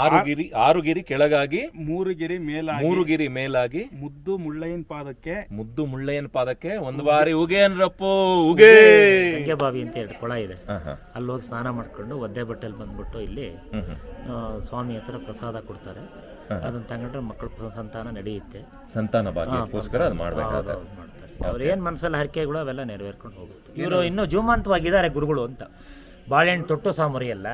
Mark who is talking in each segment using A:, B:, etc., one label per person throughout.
A: ಆರುಗಿರಿ ಆರುಗಿರಿ ಕೆಳಗಾಗಿ
B: ಮೂರುಗಿರಿ ಮೇಲಾಗಿ
A: ಮೂರುಗಿರಿ ಮೇಲಾಗಿ
B: ಮುದ್ದು ಮುಳ್ಳಯ್ಯನ ಪಾದಕ್ಕೆ
A: ಮುದ್ದು ಮುಳ್ಳಯ್ಯನ ಪಾದಕ್ಕೆ ಒಂದು ಬಾರಿ ಉಗೇನ್ರಪ್ಪು ಉಗೇ!
C: ಬಾವಿ ಅಂತ ಹೇಳಿ ಕೊಳ ಇದೆ. ಅಲ್ಲಿ ಹೋಗಿ ಸ್ನಾನ ಮಾಡ್ಕೊಂಡು ಒದ್ದೆ ಬಟ್ಟೆಲಿ ಬಂದ್ಬಿಟ್ಟು ಇಲ್ಲಿ ಸ್ವಾಮಿ ಹತ್ರ ಪ್ರಸಾದ ಕೊಡ್ತಾರೆ. ಅದನ್ನ ತಗೊಂಡ್ರೆ ಮಕ್ಕಳ ಸಂತಾನ ನಡೆಯುತ್ತೆ.
A: ಸಂತಾನ ಭಾಗ್ಯಕ್ಕೋಸ್ಕರ ಅದು
C: ಮಾಡ್ಬೇಕಾದ್ರೆ ಅವ್ರು ಏನು ಮನಸ್ಸಲ್ಲಿ ಹರಕೆಗಳು ಅವೆಲ್ಲ ನೆರವೇರ್ಕೊಂಡು ಹೋಗುತ್ತೆ. ಇವರು ಇನ್ನೂ ಜೀವಮಂತವಾಗಿದ್ದಾರೆ ಗುರುಗಳು ಅಂತ. ಬಾಳೆಹಣ್ಣು ತೊಟ್ಟು ಸಾಮರಿ ಅಲ್ಲ.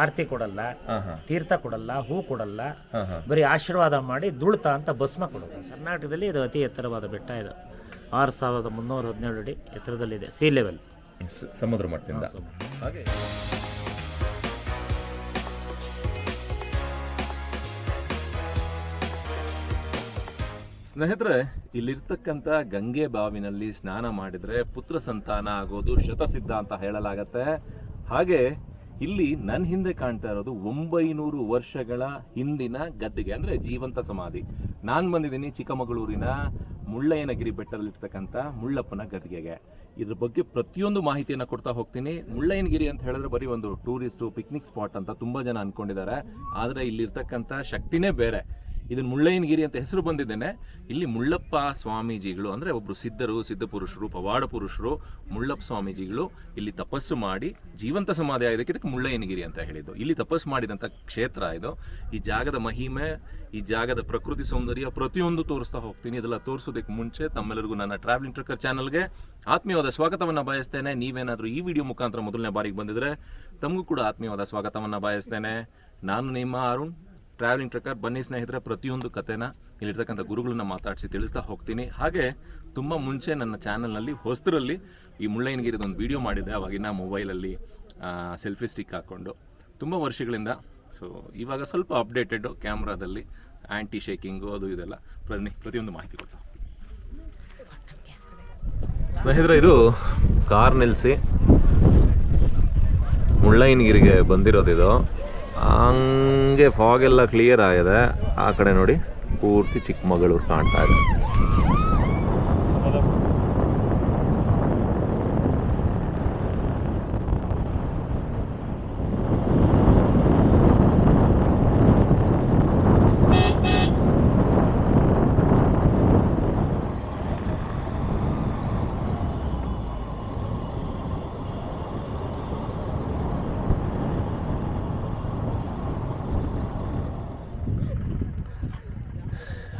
C: ಆರತಿ ಕೊಡಲ್ಲ
A: ಹಾ ಹಾ
C: ತೀರ್ಥ ಕೊಡಲ್ಲ ಹೂ ಕೊಡಲ್ಲ ಬರೀ ಆಶೀರ್ವಾದ ಮಾಡಿ ದುಳ್ತ ಅಂತ ಭಸ್ಮ ಕೊಡೋದು ಕರ್ನಾಟಕದಲ್ಲಿ ಇದು ಅತಿ ಎತ್ತರವಾದ ಬೆಟ್ಟ ಇದು. ಆರು ಸಾವಿರದ ಮುನ್ನೂರ ಹದಿನೇಳು ಅಡಿ ಎತ್ತರದಲ್ಲಿದೆ ಸಿ ಲೆವೆಲ್
A: ಸಮುದ್ರ ಮಟ್ಟದಿಂದ. ಹಾಗೆ. ಸ್ನೇಹಿತರೆ, ಇಲ್ಲಿರ್ತಕ್ಕಂಥ ಗಂಗೆ ಬಾವಿನಲ್ಲಿ ಸ್ನಾನ ಮಾಡಿದರೆ ಪುತ್ರ ಸಂತಾನ ಆಗೋದು ಶತಸಿದ್ಧ ಅಂತ ಹೇಳಲಾಗತ್ತೆ. ಹಾಗೆ ಇಲ್ಲಿ ನನ್ನ ಹಿಂದೆ ಕಾಣ್ತಾ ಇರೋದು ಒಂಬೈನೂರು ವರ್ಷಗಳ ಹಿಂದಿನ ಗದ್ದಿಗೆ, ಅಂದರೆ ಜೀವಂತ ಸಮಾಧಿ. ನಾನು ಬಂದಿದ್ದೀನಿ ಚಿಕ್ಕಮಗಳೂರಿನ ಮುಳ್ಳಯ್ಯನಗಿರಿ ಬೆಟ್ಟದಲ್ಲಿರ್ತಕ್ಕಂಥ ಮುಳ್ಳಪ್ಪನ ಗದ್ದಿಗೆಗೆ. ಇದ್ರ ಬಗ್ಗೆ ಪ್ರತಿಯೊಂದು ಮಾಹಿತಿಯನ್ನು ಕೊಡ್ತಾ ಹೋಗ್ತೀನಿ. ಮುಳ್ಳಯ್ಯನಗಿರಿ ಅಂತ ಹೇಳಿದ್ರೆ ಬರೀ ಒಂದು ಟೂರಿಸ್ಟು, ಪಿಕ್ನಿಕ್ ಸ್ಪಾಟ್ ಅಂತ ತುಂಬ ಜನ ಅಂದ್ಕೊಂಡಿದ್ದಾರೆ ಆದರೆ ಇಲ್ಲಿರ್ತಕ್ಕಂಥ ಶಕ್ತಿನೇ ಬೇರೆ. ಇದನ್ನ ಮುಳ್ಳಯ್ಯನಗಿರಿ ಅಂತ ಹೆಸರು ಬಂದಿದ್ದೇನೆ. ಇಲ್ಲಿ ಮುಳ್ಳಪ್ಪ ಸ್ವಾಮೀಜಿಗಳು ಅಂದರೆ ಒಬ್ಬರು ಸಿದ್ಧರು, ಸಿದ್ಧ ಪುರುಷರು, ಪವಾಡ ಪುರುಷರು, ಮುಳ್ಳಪ್ಪ ಸ್ವಾಮೀಜಿಗಳು ಇಲ್ಲಿ ತಪಸ್ಸು ಮಾಡಿ ಜೀವಂತ ಸಮಾಧಿ ಆಗಿದ್ದಕ್ಕೆ ಇದಕ್ಕೆ ಮುಳ್ಳಯ್ಯನಗಿರಿ ಅಂತ ಹೇಳಿದ್ದು. ಇಲ್ಲಿ ತಪಸ್ಸು ಮಾಡಿದಂಥ ಕ್ಷೇತ್ರ ಇದು. ಈ ಜಾಗದ ಮಹಿಮೆ, ಈ ಜಾಗದ ಪ್ರಕೃತಿ ಸೌಂದರ್ಯ ಪ್ರತಿಯೊಂದು ತೋರಿಸ್ತಾ ಹೋಗ್ತೀನಿ. ಇದೆಲ್ಲ ತೋರಿಸೋದಕ್ಕೆ ಮುಂಚೆ ತಮ್ಮೆಲ್ಲರಿಗೂ ನನ್ನ ಟ್ರಾವೆಲಿಂಗ್ ಟ್ರಕ್ಕರ್ ಚಾನಲ್ಗೆ ಆತ್ಮೀಯವಾದ ಸ್ವಾಗತವನ್ನು ಬಯಸ್ತೇನೆ. ನೀವೇನಾದರೂ ಈ ವಿಡಿಯೋ ಮುಖಾಂತರ ಮೊದಲನೇ ಬಾರಿಗೆ ಬಂದಿದ್ರೆ ತಮಗೂ ಕೂಡ ಆತ್ಮೀಯವಾದ ಸ್ವಾಗತವನ್ನು ಬಯಸ್ತೇನೆ. ನಾನು ನಿಮ್ಮ ಅರುಣ್. ಟ್ರಾವೆಲಿಂಗ್ ಟ್ರಕ್ಕರ್ ಬನ್ನಿ ಸ್ನೇಹಿತರೆ, ಪ್ರತಿಯೊಂದು ಕಥೆನ ಇಲ್ಲಿರ್ತಕ್ಕಂಥ ಗುರುಗಳನ್ನ ಮಾತಾಡಿಸಿ ತಿಳಿಸ್ತಾ ಹೋಗ್ತೀನಿ. ಹಾಗೆ ತುಂಬ ಮುಂಚೆ ನನ್ನ ಚಾನಲ್ನಲ್ಲಿ ಹೊಸರಲ್ಲಿ ಈ ಮುಳ್ಳಯ್ಯನಗಿರಿದೊಂದು ವಿಡಿಯೋ ಮಾಡಿದ್ದೆ. ಅವಾಗಿನ ಮೊಬೈಲಲ್ಲಿ ಸೆಲ್ಫಿ ಸ್ಟಿಕ್ ಹಾಕ್ಕೊಂಡು ತುಂಬ ವರ್ಷಗಳಿಂದ ಸೊ ಇವಾಗ ಸ್ವಲ್ಪ ಅಪ್ಡೇಟೆಡ್ ಕ್ಯಾಮ್ರಾದಲ್ಲಿ ಆ್ಯಂಟಿ ಶೇಕಿಂಗು ಅದು ಇದೆಲ್ಲ ಪ್ರತಿ, ಪ್ರತಿಯೊಂದು ಮಾಹಿತಿ ಕೊಡ್ತಾ ಸ್ನೇಹಿತರೆ, ಇದು ಕಾರ್ ನಿಲ್ಲಿಸಿ ಮುಳ್ಳಯ್ಯನಗಿರಿಗೆ ಬಂದಿರೋದಿದು. ಹಂಗೆ ಫಾಗ್ ಎಲ್ಲ ಕ್ಲಿಯರ್ ಆಗಿದೆ. ಆ ಕಡೆ ನೋಡಿ ಪೂರ್ತಿ ಚಿಕ್ಕಮಗಳೂರು ಕಾಣ್ತಾ ಇದೆ.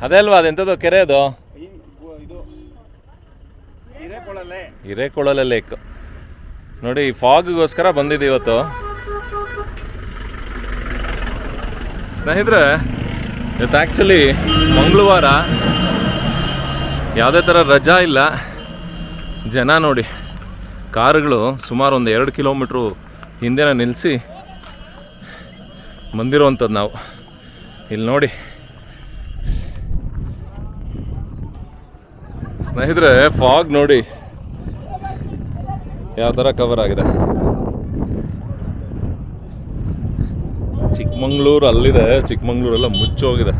A: ಅದೇ ಅಲ್ವಾ ಅದೆಂಥದ್ದು ಕೆರೆ ಅದು
B: ಹಿರೇಕೊಳಲೆ
A: ಲೇಕ್ ನೋಡಿ ಫಾಗ್ಗೋಸ್ಕರ ಬಂದಿದೆ ಇವತ್ತು. ಸ್ನೇಹಿತರೆ ಇವತ್ತು ಆ್ಯಕ್ಚುಲಿ ಮಂಗಳವಾರ. ಯಾವುದೇ ಥರ ರಜಾ ಇಲ್ಲ. ಜನ ನೋಡಿ ಕಾರುಗಳು ಸುಮಾರು ಒಂದು ಎರಡು ಕಿಲೋಮೀಟ್ರು ಹಿಂದೆನ ನಿಲ್ಲಿಸಿ ಬಂದಿರುವಂಥದ್ದು ನಾವು. ಇಲ್ಲಿ ನೋಡಿ ಸ್ನೇಹಿತರೆ ಫಾಗ್ ನೋಡಿ. ಯಾವ ಥರ ಕವರ್ ಆಗಿದೆ. ಚಿಕ್ಕಮಂಗ್ಳೂರು ಅಲ್ಲಿದೆ ಚಿಕ್ಕಮಂಗ್ಳೂರೆಲ್ಲ ಮುಚ್ಚೋಗಿದೆ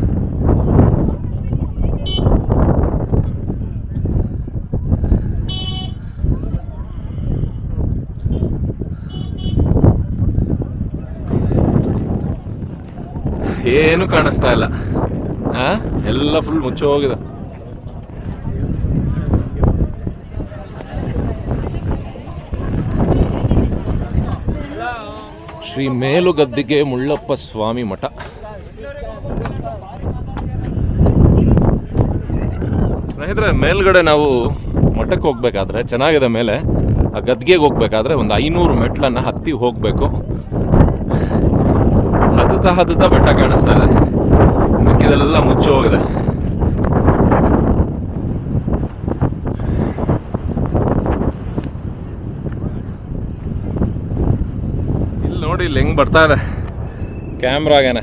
A: ಏನು ಕಾಣಿಸ್ತಾ ಇಲ್ಲ? ಎಲ್ಲ ಫುಲ್ ಮುಚ್ಚೋಗಿದೆ ಶ್ರೀ ಮೇಲುಗದ್ದಿಗೆ ಮುಳ್ಳಪ್ಪ ಸ್ವಾಮಿ ಮಠ. ಸ್ನೇಹಿತರೆ, ಮೇಲ್ಗಡೆ ನಾವು ಮಠಕ್ಕೆ ಹೋಗ್ಬೇಕಾದ್ರೆ, ಚೆನ್ನಾಗಿದೆ ಮೇಲೆ, ಆ ಗದ್ಗೆಗೆ ಹೋಗ್ಬೇಕಾದ್ರೆ ಒಂದು ಐನೂರು ಮೆಟ್ಲನ್ನು ಹತ್ತಿ ಹೋಗಬೇಕು. ಹತ್ತುತ್ತಾ ಹತ್ತುತ್ತಾ ಬೆಟ್ಟ ಕಾಣಿಸ್ತಾ ಇದೆ. ಮಿಕ್ಕಿದೆಲ್ಲ ಮುಚ್ಚಿ ಹೋಗಿದೆ ಇಲ್ಲಿ ನೋಡಿ ಇಲ್ಲಿ ಹೆಂಗ್ ಬರ್ತಾ ಇದೆ. ಕ್ಯಾಮ್ರಾಗೇನೆ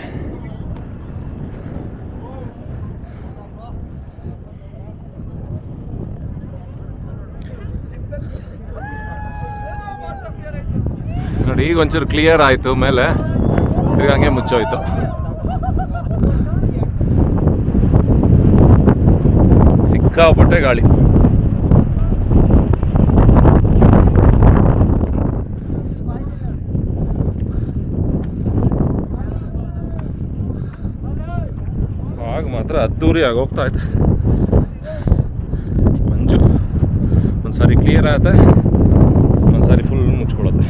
A: ನೋಡಿ, ಈಗ ಒಂಚೂರು ಕ್ಲಿಯರ್ ಆಯ್ತು, ಮೇಲೆ ತಿರ್ಗಿ ಹಂಗೆ ಮುಚ್ಚೋಯ್ತು. ಸಿಕ್ಕಾಪಟ್ಟೆ ಗಾಳಿ ಆಗ ಮಾತ್ರ ಅದ್ದೂರಿಯಾಗಿ ಹೋಗ್ತಾ ಐತೆ ಮಂಜು ಒಂದು ಸಾರಿ ಕ್ಲಿಯರ್ ಆಯ್ತೆ? ಒಂದು ಸಾರಿ ಫುಲ್ ಮುಚ್ಕೊಳತ್ತೆ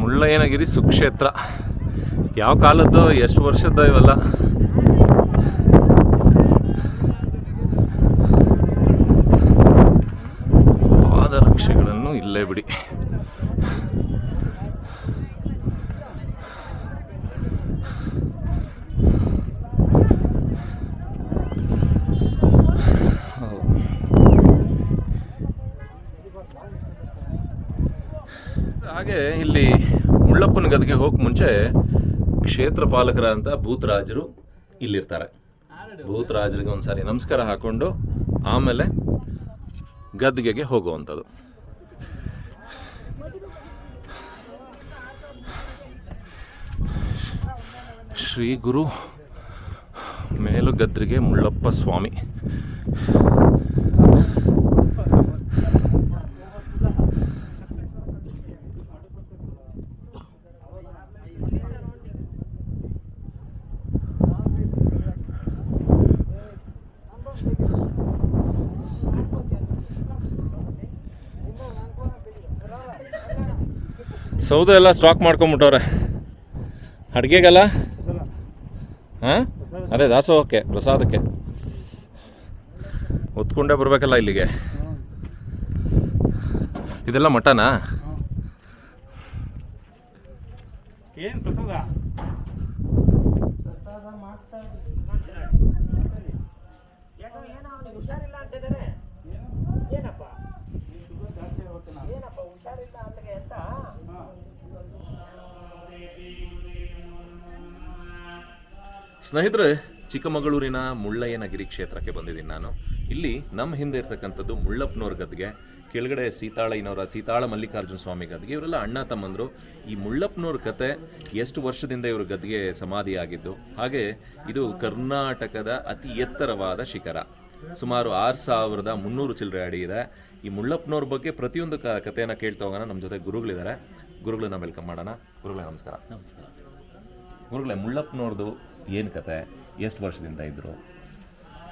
A: ಮುಳ್ಳಯ್ಯನಗಿರಿ ಸುಕ್ಷೇತ್ರ. ಯಾವ ಕಾಲದ್ದು? ಎಷ್ಟು ವರ್ಷದ್ದು ಇವೆಲ್ಲ? ಪಾದರಕ್ಷೆಗಳನ್ನು ಬಿಡಿ ಹಾಗೆ ಇಲ್ಲಿ ಮುಳ್ಳಪ್ಪನ ಗದಿಗೆ ಹೋಗಕ್ ಮುಂಚೆ ಕ್ಷೇತ್ರ ಅಂತ ಭೂತರಾಜರು ಇಲ್ಲಿರ್ತಾರೆ. ಭೂತರಾಜರಿಗೆ ಒಂದ್ಸಾರಿ ನಮಸ್ಕಾರ ಹಾಕೊಂಡು ಆಮೇಲೆ ಗದ್ಗೆಗೆ ಹೋಗುವಂಥದ್ದು. ಶ್ರೀ ಗುರು ಮೇಲುಗದ್ರಿಗೆ ಮುಳ್ಳಪ್ಪ ಸ್ವಾಮಿ. ಸೌದೆ ಎಲ್ಲ ಸ್ಟಾಕ್ ಮಾಡ್ಕೊಂಬಿಟ್ಟವ್ರೆ. ಅಡುಗೆಗೆಲ್ಲ ಹಾಂ? ಅದೇ ದಾಸೋಹಕ್ಕೆ ಪ್ರಸಾದಕ್ಕೆ. ಹೊತ್ಕೊಂಡೇ ಬರಬೇಕಲ್ಲ ಇಲ್ಲಿಗೆ? ಇದೆಲ್ಲ ಮಟನಾ
B: ಏನ್ ಪ್ರಸಾದ?
A: ಸ್ನೇಹಿತರೆ ಚಿಕ್ಕಮಗಳೂರಿನ ಮುಳ್ಳಯ್ಯನಗಿರಿ ಕ್ಷೇತ್ರಕ್ಕೆ ಬಂದಿದ್ದೀನಿ ನಾನು. ಇಲ್ಲಿ ನಮ್ಮ ಹಿಂದೆ ಇರ್ತಕ್ಕಂಥದ್ದು ಮುಳ್ಳಪ್ಪನವ್ರ ಗದ್ಗೆ ಕೆಳಗಡೆ ಸೀತಾಳಯ್ಯನವರ ಸೀತಾಳ ಮಲ್ಲಿಕಾರ್ಜುನ ಸ್ವಾಮಿ ಗದ್ಗೆ ಇವರೆಲ್ಲ ಅಣ್ಣ ತಮ್ಮಂದರು. ಈ ಮುಳ್ಳಪ್ಪನವ್ರ ಕತೆ ಎಷ್ಟು ವರ್ಷದಿಂದ ಇವರು ಗದ್ಗೆ ಸಮಾಧಿಯಾಗಿದ್ದು ಹಾಗೆ ಇದು ಕರ್ನಾಟಕದ ಅತಿ ಎತ್ತರವಾದ ಶಿಖರ. ಸುಮಾರು ಆರು ಸಾವಿರದ ಮುನ್ನೂರು ಚಿಲ್ಲರೆ ಅಡಿ ಇದೆ. ಈ ಮುಳ್ಳಪ್ಪನವ್ರ ಬಗ್ಗೆ ಪ್ರತಿಯೊಂದು ಕ ಕಥೆಯನ್ನು ಕೇಳ್ತಾ ಹೋಗೋಣ. ನಮ್ಮ ಜೊತೆ ಗುರುಗಳಿದ್ದಾರೆ. ಗುರುಗಳನ್ನ ವೆಲ್ಕಮ್ ಮಾಡೋಣ. ಗುರುಗಳೇ ನಮಸ್ಕಾರ.
C: ನಮಸ್ಕಾರ.
A: ಗುರುಗಳೇ ಮುಳ್ಳಪ್ಪನವ್ರದ್ದು ಏನು ಕತೆ? ಎಷ್ಟು ವರ್ಷದಿಂದ ಇದ್ದರು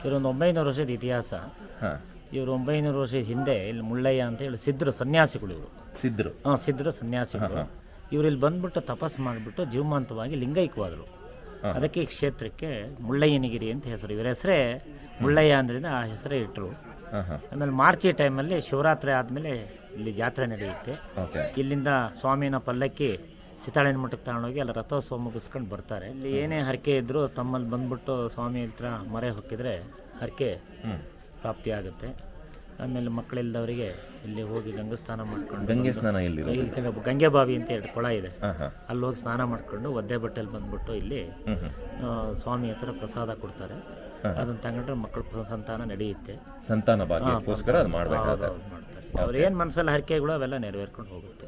C: ಇವರೊಂದು ಒಂಬೈನೂರು ವರ್ಷದ ಇತಿಹಾಸ.
A: ಹಾಂ.
C: ಇವರು ಒಂಬೈನೂರು ವರ್ಷದ ಹಿಂದೆ ಇಲ್ಲಿ ಮುಳ್ಳಯ್ಯ ಅಂತ ಹೇಳಿ ಸಿದ್ಧರು ಸನ್ಯಾಸಿಗಳು ಇವರು.
A: ಸಿದ್ಧರು?
C: ಹಾಂ ಸಿದ್ಧರು ಸನ್ಯಾಸಿಗಳು. ಇವರು ಇಲ್ಲಿ ಬಂದ್ಬಿಟ್ಟು ತಪಸ್ ಮಾಡಿಬಿಟ್ಟು ಜೀವಮಾಂತವಾಗಿ ಲಿಂಗೈಕ್ಯವಾದರು ಅದಕ್ಕೆ ಈ ಕ್ಷೇತ್ರಕ್ಕೆ ಮುಳ್ಳಯ್ಯನಗಿರಿ ಅಂತ ಹೆಸರು. ಇವರ ಹೆಸರೇ ಮುಳ್ಳಯ್ಯ ಅಂದ್ರಿಂದ ಆ ಹೆಸರೇ ಇಟ್ಟರು ಆಮೇಲೆ ಮಾರ್ಚಿ ಟೈಮಲ್ಲಿ ಶಿವರಾತ್ರಿ ಆದಮೇಲೆ ಇಲ್ಲಿ ಜಾತ್ರೆ ನಡೆಯುತ್ತೆ. ಇಲ್ಲಿಂದ ಸ್ವಾಮಿನ ಪಲ್ಲಕ್ಕಿ ಸೀತಾಳನ ಮಠಕ್ಕೆ ತಗೊಂಡೋಗಿ ಅಲ್ಲಿ ರಥೋತ್ಸವ ಮುಗಿಸ್ಕೊಂಡು ಬರ್ತಾರೆ. ಇಲ್ಲಿ ಏನೇ ಹರಕೆ ಇದ್ದರೂ ತಮ್ಮಲ್ಲಿ ಬಂದ್ಬಿಟ್ಟು ಸ್ವಾಮಿ ಹತ್ರ ಮರೆ ಹೊಕ್ಕಿದ್ರೆ ಹರಕೆ ಪ್ರಾಪ್ತಿ ಆಗುತ್ತೆ. ಆಮೇಲೆ ಮಕ್ಕಳಿಲ್ಲದವರಿಗೆ ಇಲ್ಲಿ ಹೋಗಿ ಗಂಗಾ ಸ್ನಾನ ಮಾಡ್ಕೊಂಡು
A: ಗಂಗೆ ಸ್ನಾನ
C: ಇಲ್ಲಿ ಗಂಗೆ ಬಾವಿ ಅಂತ ಎರಡು ಕೊಳ ಇದೆ. ಅಲ್ಲಿ ಹೋಗಿ ಸ್ನಾನ ಮಾಡಿಕೊಂಡು ಒದ್ದೆ ಬಟ್ಟೆಲಿ ಬಂದ್ಬಿಟ್ಟು ಇಲ್ಲಿ ಸ್ವಾಮಿ ಹತ್ರ ಪ್ರಸಾದ ಕೊಡ್ತಾರೆ. ಅದನ್ನು ತಗೊಂಡ್ರೆ ಮಕ್ಕಳ ಸಂತಾನ ನಡೆಯುತ್ತೆ.
A: ಸಂತಾನ ಭಾಗ್ಯಕ್ಕೋಸ್ಕರ ಅದು ಮಾಡಬೇಕಾಗುತ್ತೆ.
C: ಅವ್ರ ಮಾಡ್ತಾರೆ. ಅವ್ರು ಏನು ಮನಸ್ಸಲ್ಲಿ ಹರಕೆಗಳು ಅವೆಲ್ಲ ನೆರವೇರ್ಕೊಂಡು ಹೋಗುತ್ತೆ.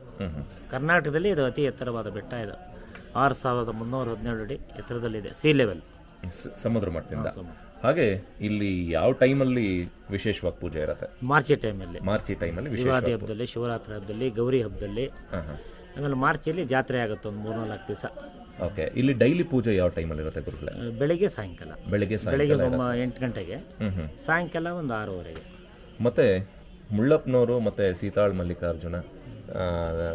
C: ಕರ್ನಾಟಕದಲ್ಲಿ ಇದು ಅತಿ ಎತ್ತರವಾದ ಬೆಟ್ಟ ಇದು. ಆರು ಸಾವಿರದ ಮುನ್ನೂರ ಹದಿನೇಳು ಅಡಿ ಎತ್ತರದಲ್ಲಿದೆ ಸಿ ಲೆವೆಲ್
A: ಸಮುದ್ರ ಮಟ್ಟದಿಂದ. ಹಾಗೆ ಇಲ್ಲಿ ಯಾವ ಟೈಮಲ್ಲಿ ವಿಶೇಷವಾಗಿ ಪೂಜೆ ಇರುತ್ತೆ?
C: ಮಾರ್ಚಿ ಟೈಮಲ್ಲಿ.
A: ಮಾರ್ಚಿ ಟೈಮಲ್ಲಿ
C: ಯುಗಾದಿ ಹಬ್ಬದಲ್ಲಿ ಶಿವರಾತ್ರಿ ಹಬ್ಬದಲ್ಲಿ ಗೌರಿ ಹಬ್ಬದಲ್ಲಿ. ಆಮೇಲೆ ಮಾರ್ಚಲ್ಲಿ ಜಾತ್ರೆ ಆಗುತ್ತೆ ಒಂದು ಮೂರು ನಾಲ್ಕು ದಿವಸ.
A: ಓಕೆ ಇಲ್ಲಿ ಡೈಲಿ ಪೂಜೆ ಯಾವ ಟೈಮಲ್ಲಿ ಇರುತ್ತೆ ಗುರುಗಳೇ?
C: ಬೆಳಿಗ್ಗೆ ಸಾಯಂಕಾಲ.
A: ಬೆಳಿಗ್ಗೆ
C: ಬೆಳಿಗ್ಗೆ
A: ಸಾಯಂಕಾಲ
C: ಎಂಟು ಗಂಟೆಗೆ ಸಾಯಂಕಾಲ ಒಂದು ಆರೂವರೆಗೆ.
A: ಮತ್ತೆ ಮುಳ್ಳಪ್ಪನವರು ಮತ್ತೆ ಸೀತಾಳ್ ಮಲ್ಲಿಕಾರ್ಜುನ ಆ,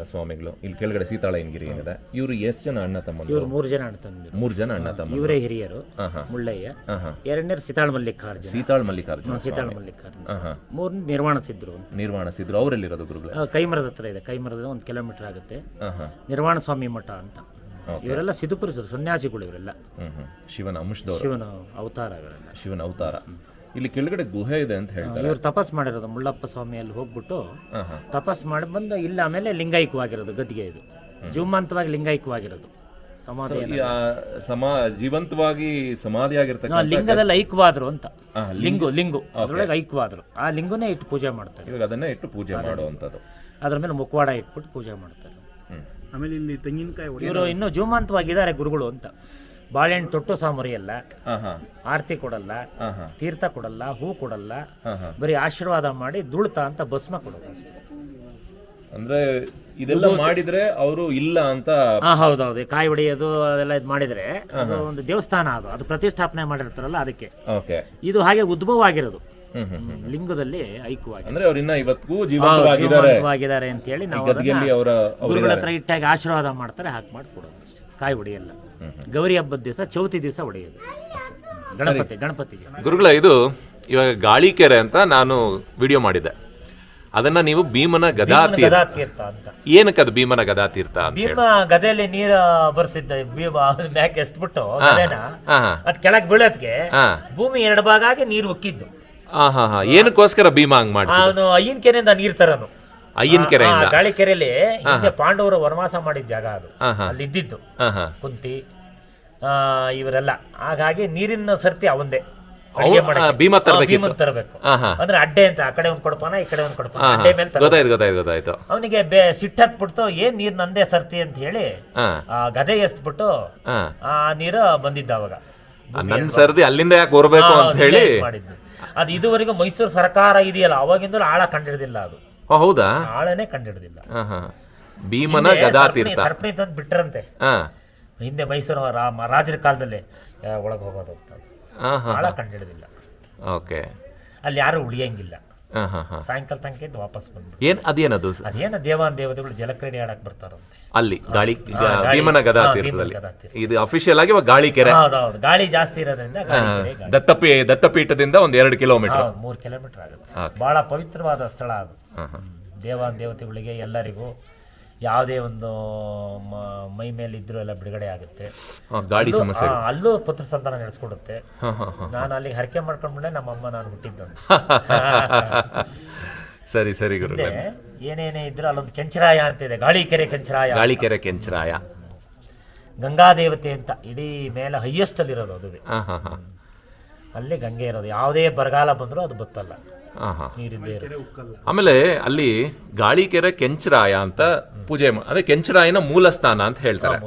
A: ಸ್ವಾಮಿಗಳು. ಇಲ್ಲಿ ಕೆಳಗಡೆ ಸೀತಾಳ ಏನ್ಗಿರಿ ಏನಿದೆ. ಇವರು ಎಷ್ಟು ಜನ ಅಣ್ಣ ತಮ್ಮ
C: ಇವರು ಮೂರು ಜನ ಅಣ್ಣ ತಮ್ಮಂದಿರು.
A: ಮೂರು ಜನ ಅಣ್ಣ ತಮ್ಮ
C: ಇವರೇ ಹಿರಿಯರು.
A: ಹಾಂ ಹಾಂ.
C: ಮುಳ್ಳಯ್ಯ.
A: ಹಾಂ ಹಾಂ.
C: ಎರಡನೇ ಸೀತಾಳ್ ಮಲ್ಲಿಕಾರ್ಜುನ.
A: ಸೀತಾಳ್ ಮಲ್ಲಿಕಾರ್ಜುನ
C: ಸೀತಾಳ ಮಲ್ಲಿಕಾರ್ಜುನ
A: ಹಾಂ ಹಾಂ.
C: ಮೂರನೇ ನಿರ್ವಾಣ ಸಿದ್ರು ಅಂತ.
A: ನಿರ್ವಾಣ ಸಿದ್ರು ಅವರೆಲ್ಲಿರೋದು ಗುರುಗಳೇ?
C: ಆ, ಕೈಮರದ ಹತ್ರ ಇದೆ. ಕೈಮರದ ಒಂದು ಕಿಲೋಮೀಟರ್ ಆಗುತ್ತೆ.
A: ಹಾಂ ಹಾಂ.
C: ನಿರ್ವಾಣ ಸ್ವಾಮಿ ಮಠ ಅಂತ. ಇವರೆಲ್ಲ ಸಿದ್ಧಪುರುಷರು ಸನ್ಯಾಸಿಗಳು ಇವರೆಲ್ಲ.
A: ಶಿವನ ಅಂಶದವರು.
C: ಶಿವನ ಅವತಾರ ಇವರೆಲ್ಲ.
A: ಶಿವನ ಅವತಾರ. ಇಲ್ಲಿ ಕೆಳಗಡೆ ಗುಹೆ ಇದೆ ಅಂತ ಹೇಳ್ತಾರೆ.
C: ಇವರು ತಪಸ್ ಮಾಡಿರೋದು ಮುಳ್ಳಪ್ಪ ಸ್ವಾಮಿಯಲ್ಲಿ ಹೋಗ್ಬಿಟ್ಟು ತಪಸ್ ಮಾಡಿ ಬಂದು ಇಲ್ಲಿ ಆಮೇಲೆ ಲಿಂಗಾಯಿಕವಾಗಿರೋದು ಗದ್ದಿಗೆ ಇದು. ಜೀವಂತವಾಗಿ ಲಿಂಗಾಯಿಕವಾಗಿರೋದು. ಸಮಾಧಿ
A: ಸಮಾ ಜೀವಂತವಾಗಿ ಸಮಾಧಿಯಾಗಿರ್ತಕ್ಕಂಥ
C: ಲಿಂಗದಲ್ಲಿ ಐಕ್ಯವಾದ್ರು ಅಂತ. ಲಿಂಗು ಲಿಂಗು ಅದ್ರೊಳಗೆ ಐಕ್ಯವಾದ್ರು. ಆ ಲಿಂಗನೇ ಇಟ್ಟು ಪೂಜೆ ಮಾಡ್ತಾರೆ.
A: ಇವಾಗ ಅದನ್ನೇ ಇಟ್ಟು ಪೂಜೆ ಮಾಡುವಂಥದ್ದು.
C: ಅದ್ರ ಮೇಲೆ ಮುಖವಾಡ ಇಟ್ಬಿಟ್ಟು ಪೂಜೆ ಮಾಡ್ತಾರೆ.
B: ಆಮೇಲೆ ಇಲ್ಲಿ ತೆಂಗಿನಕಾಯಿ
C: ಇವರು ಇನ್ನೂ ಜೀವಮಾಂತವಾಗಿದ್ದಾರೆ ಗುರುಗಳು ಅಂತ. ಬಾಳೆಹಣ್ಣು ತೊಟ್ಟು ಸಾಮರಿಯಲ್ಲ
A: ಹಾ ಹಾ.
C: ಆರತಿ ಕೊಡಲ್ಲ
A: ಹಾ ಹಾ.
C: ತೀರ್ಥ ಕೊಡಲ್ಲ ಹೂ ಕೊಡಲ್ಲ ಬರೀ ಆಶೀರ್ವಾದ ಮಾಡಿ ದುಳ್ತಾ ಅಂತ ಭಸ್ಮ ಕೊಡೋದು ಅಷ್ಟೇ.
A: ಅಂದ್ರೆ ಇದೆಲ್ಲ ಮಾಡಿದ್ರೆ ಅವರು ಇಲ್ಲ ಅಂತ
C: ಹಾ ಹೌದೌದು ಕಾಯಿ ಹೊಡೆಯೋದು ಅದೆಲ್ಲ ಇದು ಮಾಡಿದ್ರೆ ಅದು ಒಂದು ದೇವಸ್ಥಾನ ಅದು. ಅದು ಪ್ರತಿಷ್ಠಾಪನೆ ಮಾಡಿರ್ತಾರಲ್ಲ ಅದಕ್ಕೆ.
A: ಓಕೆ.
C: ಇದು ಹಾಗೆ ಉದ್ಭವ ಆಗಿರೋದು. ಲಿಂಗದಲ್ಲಿ ಐಕ್ಯವಾಗಿ.
A: ಅಂದ್ರೆ ಅವ್ರು ಇನ್ನ ಇವತ್ತಿಗೂ ಜೀವಂತವಾಗಿದ್ದಾರೆ.
C: ಜೀವಂತವಾಗಿದ್ದಾರೆ ಅಂತ ಹೇಳಿ ನಾವು
A: ಅವರ
C: ಗುರುಗಳ ಹತ್ರ ಇಟ್ಟಾಗಿ ಆಶೀರ್ವಾದ ಮಾಡ್ತಾರೆ ಹಾಕಿ ಮಾಡಿ ಕೊಡೋದು ಅಷ್ಟೇ. ಕಾಯಿ ಹೊಡೆಯಲ್ಲ. ಗೌರಿ ಹಬ್ಬದ ದಿವಸ ಚೌತಿ ದಿವಸ ಹೊಡೆಯೋದು. ಗಣಪತಿ ಗಣಪತಿ
A: ಗುರುಗಳ ಇದು ಇವಾಗ ಗಾಳಿಕೆರೆ ಅಂತ ನಾನು ವಿಡಿಯೋ ಮಾಡಿದ್ದೆ. ಅದನ್ನ ನೀವು ಭೀಮನ ಗದಾ ತೀರ್ಥ.
C: ತೀರ್ಥ ಅಂತ.
A: ಏನಕ್ಕೆ ಅದು ಭೀಮನ ಗದಾ ತೀರ್ಥ
C: ಭೀಮ ಗದೆಯಲ್ಲಿ ನೀರ ಬರ್ಸಿದ್ದ ಭೀಮ ಮ್ಯಾಕೆ ಎಸ್ಬಿಟ್ಟು ಅದ್ ಕೆಳಗ್ ಬೀಳೋದ್ಗೆ
A: ಹಾ.
C: ಭೂಮಿ ಎರಡು ಭಾಗ ಆಗಿ ನೀರು ಉಕ್ಕಿದ್ದು.
A: ಹಾ ಹಾ ಹಾ. ಏನಕ್ಕೋಸ್ಕರ ಭೀಮ ಹಂಗ್ ಮಾಡಿ
C: ಅವನು ಅಯ್ಯನ ಕೆರೆಯಿಂದ ನೀರ್ ತರನು.
A: ಅಯ್ಯನ ಕೆರೆ
C: ಗಾಳಿ ಕೆರೆಯಲ್ಲಿ ಹಿಂದೆ ಪಾಂಡವರು ವನವಾಸ ಮಾಡಿದ ಜಾಗ ಅದು.
A: ಹಾ ಹಾ.
C: ಅಲ್ಲಿ ಇದ್ದಿದ್ದು
A: ಹಾ ಹಾ.
C: ಕುಂತಿ ಆ, ಇವರೆಲ್ಲ. ಹಾಗಾಗಿ ನೀರಿನ ಸರ್ತಿ ಅವಂದೇ.
A: ಅವ್ನು, ಆ, ಭೀಮ ತರ್ಬೇಕಿತ್ತು.
C: ತರಬೇಕು.
A: ಹಾ ಹಾ.
C: ಅಂದ್ರೆ ಅಡ್ಡೆ ಅಂತ ಆ ಕಡೆ ಒಂದ್ ಕೊಡಪಾನ ಈ ಕಡೆ ಒಂದ್ ಕೊಡ್ಪಾನ ಅಡ್ಡೆ ಮೇಲೆ
A: ಗೊತ್ತಾಯ್ತು ಗೊತ್ತಾಯ್ತು ಗೊತ್ತಾಯ್ತು.
C: ಅವನಿಗೆ ಬೇ ಸಿಟ್ಟತ್ಬಿಡ್ತು ಏನ್ ನೀರ್ ನಂದೇ ಸರ್ತಿ ಅಂತ ಹೇಳಿ
A: ಹಾ.
C: ಆ ಗದೆ ಎಸ್ಬಿಟ್ಟು
A: ಹಾ.
C: ಆ ನೀರು ಬಂದಿದ್ದ ಅವಾಗ.
A: ನನ್ ಸರ್ದಿ ಅಲ್ಲಿಂದ ಯಾಕೆ ಬರ್ಬೇಕು ಅಂತ ಹೇಳಿ
C: ಇದೇ ಮಾಡಿದ್ದು ಅದು ಇದುವರೆಗೂ ಮೈಸೂರು ಸರ್ಕಾರ ಇದೆಯಲ್ಲ ಅವಾಗಿಂದಲೂ ಆಳ ಕಂಡಿಡ್ದಿಲ್ಲ ಅದು.
A: ಹೌದಾ?
C: ಆಳನೇ ಕಂಡಿಡ್ದಿಲ್ಲ.
A: ಭೀಮನ ಗದಾ ತೀರ್ಥ.
C: ಸರ್ಪಣಿ ತಂದು ಬಿಟ್ರಂತೆ. ಹಿಂದೆ ಮೈಸೂರು ರಾಮ ರಾಜರ ಕಾಲದಲ್ಲಿ ಒಳಗೆ ಹೋಗೋದು ಆಳ ಕಂಡಿಡ್ದಿಲ್ಲ.
A: ಓಕೆ.
C: ಅಲ್ಲಿ ಯಾರು ಉಳಿಯಂಗಿಲ್ಲ. ಸಾಯಂಕಾಲ ತನಕ ಇದ್ದು ವಾಪಸ್ ಬಂದ್ಬಿಟ್ಟು
A: ಏನ್ ಅದೇನದು?
C: ಅದೇನ ದೇವಾನ್ ದೇವತೆಗಳು ಜಲಕ್ರೀಡೆ ಆಡಕ್ ಬರ್ತಾರಂತೆ.
A: ಅಲ್ಲಿ ಗಾಳಿ ಭೀಮನ ಗದಾ ತೀರ್ಥದಲ್ಲಿ. ಇದು ಅಫಿಷಿಯಲ್ ಆಗಿ ಇವಾಗ ಗಾಳಿ ಕೆರೆ.
C: ಹೌದೌದು ಗಾಳಿ ಜಾಸ್ತಿ ಇರೋದ್ರಿಂದ.
A: ದತ್ತಪೀ ದತ್ತಪೀಠದಿಂದ ಒಂದ್ ಎರಡು ಕಿಲೋಮೀಟರ್.
C: ಮೂರ್ ಮೂರು ಕಿಲೋಮೀಟರ್ ಆಗುತ್ತೆ. ಬಹಳ ಪವಿತ್ರವಾದ ಸ್ಥಳ ಅದು. ದೇವಾನ್ ದೇವತೆಗಳಿಗೆ ಎಲ್ಲರಿಗೂ ಯಾವುದೇ ಒಂದು ಮ- ಮೇಲೆ ಇದ್ರೂ ಎಲ್ಲ ಬಿಡುಗಡೆ ಆಗುತ್ತೆ.
A: ಗಾಡಿ ಸಮಸ್ಯೆ.
C: ಅಲ್ಲೂ ಪುತ್ರ ಸಂತಾನ ನಡೆಸ್ಕೊಡುತ್ತೆ. ನಾನು ಅಲ್ಲಿಗೆ ಹರಕೆ ಮಾಡ್ಕೊಂಡ್ಬಿಟ್ಟೆ ನಮ್ಮ ಅಮ್ಮ ನಾನು ಹುಟ್ಟಿದ್ದು
A: ಸರಿ ಸರಿ ಗುರು
C: ಏನೇನೇ ಇದ್ರೂ ಅಲ್ಲೊಂದು ಕೆಂಚರಾಯ ಅಂತಿದೆ. ಗಾಳಿ ಕೆರೆ ಕೆಂಚರಾಯ.
A: ಗಾಳಿ ಕೆರೆ ಕೆಂಚರಾಯ.
C: ಗಂಗಾ ದೇವತೆ ಅಂತ ಇಡೀ ಮೇಲೆ ಹೈಯೆಸ್ಟ್ ಅಲ್ಲಿರೋದು
A: ಅದು
C: ಅಲ್ಲಿ ಗಂಗೆ ಇರೋದು. ಯಾವುದೇ ಬರಗಾಲ ಬಂದರೂ ಅದು ಬತ್ತಲ್ಲ.
A: ಆಮೇಲೆ ಅಲ್ಲಿ ಗಾಳಿಕೆರೆ ಕೆಂಚರಾಯ ಅಂತ ಪೂಜೆ ಅಂದ್ರೆ ಅದೇ ಕೆಂಚರಾಯನ ಮೂಲ ಸ್ಥಾನ ಅಂತ ಹೇಳ್ತಾರೆ.